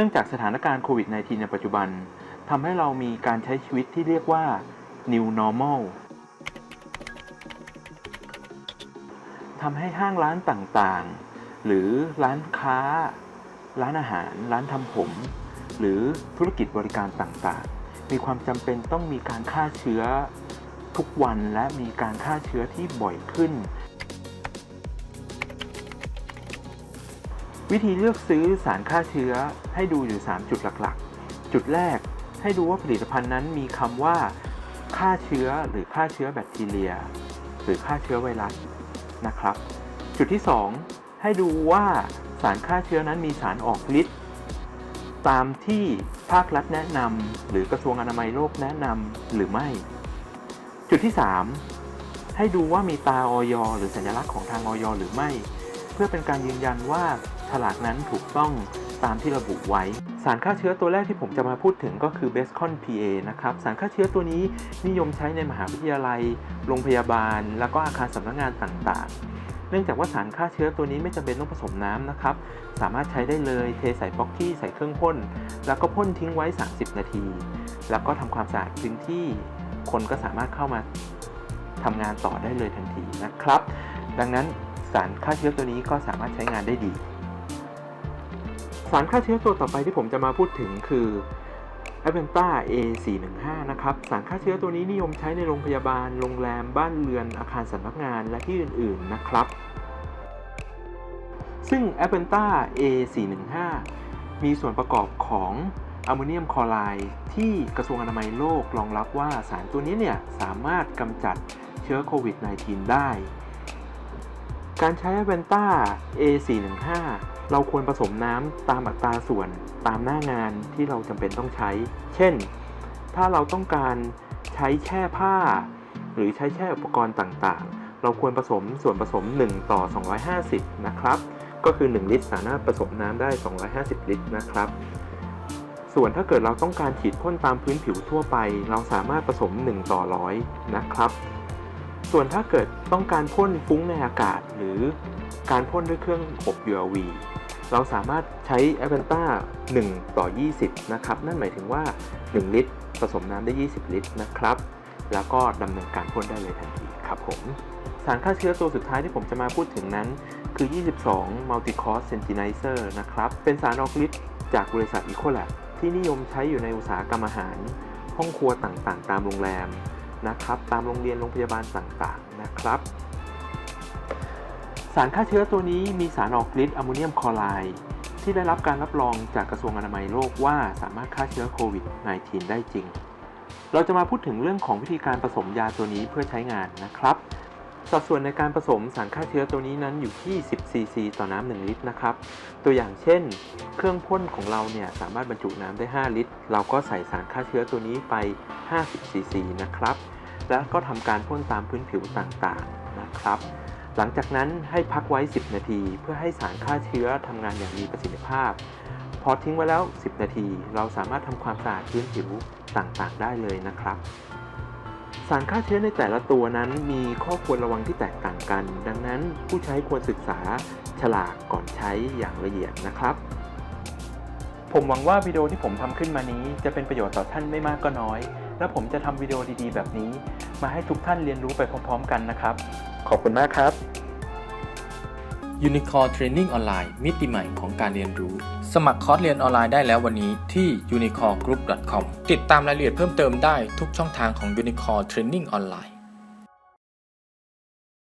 นื่องจากสถานการณ์โควิด -19 ในปัจจุบันทำให้เรามีการใช้ชีวิตที่เรียกว่า new normal ทำให้ห้างร้านต่างๆ หรือร้านค้า ร้านอาหาร ร้านทำผม หรือธุรกิจบริการต่างๆ มีความจำเป็นต้องมีการฆ่าเชื้อทุกวันและมีการฆ่าเชื้อที่บ่อยขึ้น วิธีเลือกซื้อสารฆ่าเชื้อให้ดูอยู่ 3 จุดหลักๆ จุดแรกให้ดูว่าผลิตภัณฑ์นั้นมีคำว่าฆ่าเชื้อหรือฆ่าเชื้อแบคทีเรีย หรือฆ่าเชื้อไวรัสนะครับ จุดที่ 2 ให้ดูว่าสารฆ่าเชื้อนั้นมีสารออกฤทธิ์ตามที่ภาครัฐแนะนำหรือกระทรวงอนามัยโลกแนะนำหรือไม่ จุดที่ 3 ให้ดูว่ามีตาออยหรือสัญลักษณ์ของทางออยหรือไม่ เพื่อเป็นการยืนยันว่า ฉลากนั้นถูกต้องตามที่ระบุไว้ สารฆ่าเชื้อตัวแรกที่ผมจะมาพูดถึงก็คือ b e s c o n PA นะครับ สารฆ่าเชื้อตัวนี้นิยมใช้ในมหาวิทยาลัย โรงพยาบาล แล้วก็อาคารสำนักงานต่างๆ เนื่องจากว่าสารฆ่าเชื้อตัวนี้ไม่จำเป็นต้องผสมน้ำนะครับ สามารถใช้ได้เลยเทใส่ป๊อกกี้ใส่เครื่องพ่น แล้วก็พ่นทิ้งไว้ 30 นาที แล้วก็ทำความสะอาดพื้นที่ คนก็สามารถเข้ามาทำงานต่อได้เลยทันทีนะครับ ดังนั้นสารฆ่าเชื้อตัวนี้ก็สามารถใช้งานได้ดี สารฆ่าเชื้อตัวต่อไปที่ผมจะมาพูดถึงคือ a v e n t a A415 นะครับ สารฆ่าเชื้อตัวนี้นิยมใช้ในโรงพยาบาล โรงแรม บ้านเรือน อาคารสำนักงานและที่อื่น ๆ นะครับ ซึ่ง a v e n t a A415 มีส่วนประกอบของอะโมเนียมคลอไรด์ที่กระทรวงอนามัยโลกรองรับว่าสารตัวนี้เนี่ย สามารถกำจัดเชื้อโควิด -19 ได้ การใช้ a v e n t a A415 เราควรผสมน้ำตามอัตราส่วนตามหน้างานที่เราจำเป็นต้องใช้ เช่น ถ้าเราต้องการใช้แช่ผ้า หรือใช้แช่อุปกรณ์ต่างๆ เราควรผสมส่วนผสม 1 ต่อ 250 นะครับ ก็คือ 1 ลิตรสามารถผสมน้ำได้ 250 ลิตรนะครับ ส่วนถ้าเกิดเราต้องการฉีดพ่นตามพื้นผิวทั่วไป เราสามารถผสม 1 ต่อ100นะครับ ส่วนถ้าเกิดต้องการพ่นฟุ้งในอากาศ หรือการพ่นด้วยเครื่องอบ UV เราสามารถใช้ a v e n t a 1 ต่อ 20 นะครับ นั่นหมายถึงว่า 1 ลิตร ผสมน้ำได้ 20 ลิตรนะครับ แล้วก็ดำเนินการพ่นได้เลยทันทีครับผม สารฆ่าเชื้อตัวสุดท้ายที่ผมจะมาพูดถึงนั้น คือ 22 Multi-Cost Sensitizer นะครับ เป็นสารออกฤทธิ์จากบริษัท Ecolab ที่นิยมใช้อยู่ในอุตสาหกรรมอาหาร ห้องครัวต่างๆ ตามโรงแรม นะครับ ตามโรงเรียนโรงพยาบาลต่างๆนะครับ สารฆ่าเชื้อตัวนี้มีสารออกฤทธิ์อะโมเนียมคลอไรด์ที่ได้รับการรับรองจากกระทรวงอนามัยโลกว่าสามารถฆ่าเชื้อโควิด -19 ได้จริง เราจะมาพูดถึงเรื่องของวิธีการผสมยาตัวนี้เพื่อใช้งานนะครับ สัดส่วนในการผสมสารฆ่าเชื้อตัวนี้นั้นอยู่ที่ 10 ซีซี ต่อน้ำ1ลิตรนะครับ ตัวอย่างเช่น เครื่องพ่นของเราเนี่ยสามารถบรรจุน้ำได้ 5 ลิตร เราก็ใส่สารฆ่าเชื้อตัวนี้ไป 50 ซีซีนะครับ แล้วก็ทำการพ่นตามพื้นผิวต่างๆนะครับ หลังจากนั้นให้พักไว้ 10 นาที เพื่อให้สารฆ่าเชื้อทำงานอย่างมีประสิทธิภาพ พอทิ้งไว้แล้ว 10 นาที เราสามารถทำความสะอาดพื้นผิวต่างๆ ได้เลยนะครับ สารฆ่าเชื้อในแต่ละตัวนั้นมีข้อควรระวังที่แตกต่างกัน ดังนั้นผู้ใช้ควรศึกษาฉลากก่อนใช้อย่างละเอียดนะครับ ผมหวังว่าวิดีโอที่ผมทำขึ้นมานี้จะเป็นประโยชน์ต่อท่านไม่มากก็น้อย และผมจะทำวิดีโอดีๆ แบบนี้ มาให้ทุกท่านเรียนรู้ไปพร้อม ๆ กันนะครับ ขอบคุณมากครับ Unicore Training ออนไลน์มิติใหม่ของการเรียนรู้ สมัครคอร์สเรียนออนไลน์ได้แล้ววันนี้ที่ unicorngroup.com ติดตามรายละเอียดเพิ่มเติมได้ทุกช่องทางของ Unicorn Training ออนไลน์